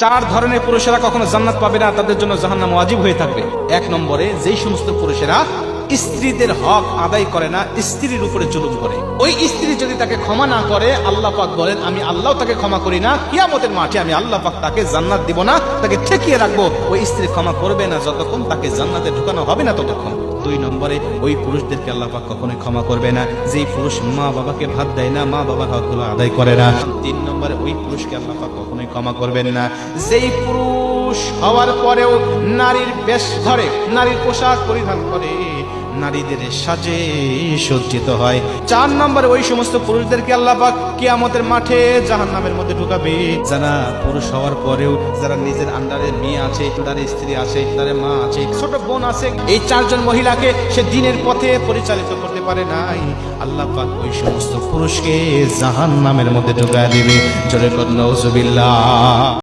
চার ধরনের পুরুষেরা কখনো জান্নাত পাবে না, তাদের জন্য জাহান্নাম ওয়াজিব হয়ে থাকবে। এক নম্বরে, যেই সমস্ত পুরুষেরা স্ত্রীদের হক আদায় করে না, স্ত্রীর উপরে জুলুম করে। ওই স্ত্রী যদি তাকে ক্ষমা না করে, আল্লাহ পাক বলেন, আমি আল্লাহ তাকে ক্ষমা করি না, কিয়ামতের মাঠে আমি আল্লাহ পাক তাকে জান্নাত দিব না, তাকে ঠেকিয়ে রাখব। ওই স্ত্রী ক্ষমা করবে না যতক্ষণ তাকে জান্নাতে ঢুকানো হবে না ততক্ষণ। দুই নম্বরে, ওই পুরুষদেরকে আল্লাহ পাক কখনোই ক্ষমা করবে না। যেই পুরুষ মা বাবাকে ভাত দেয় না, মা বাবার হকগুলো আদায় করে না। তিন নম্বরে, ওই পুরুষকে আল্লাহ পাক কখনোই ক্ষমা করবেন না। যেই পুরুষ হওয়ার পরেও নারীর বেশ ধরে, নারীর পোশাক পরিধান করে, নারীদের সাজে সজ্জিত হয়। চার নম্বরে ওই সমস্ত পুরুষদেরকে আল্লাহ পাক কিয়ামতের মাঠে জাহান্নামের মধ্যে ঢুকাবে। যারা পুরুষ হওয়ার পরেও, যারা নিজের আন্ডারে মেয়ে আছে তার স্ত্রী আছে তার মা আছে, ছোট বোন আছে, এই চারজন মহিলাকে সে দিনের পথে পরিচালিত করতে পারে নাই। আল্লাহ পাক ওই সমস্ত পুরুষকে জাহান্নামের মধ্যে ঢুকায় দিবে। জোরে নওজুবিল্লাহ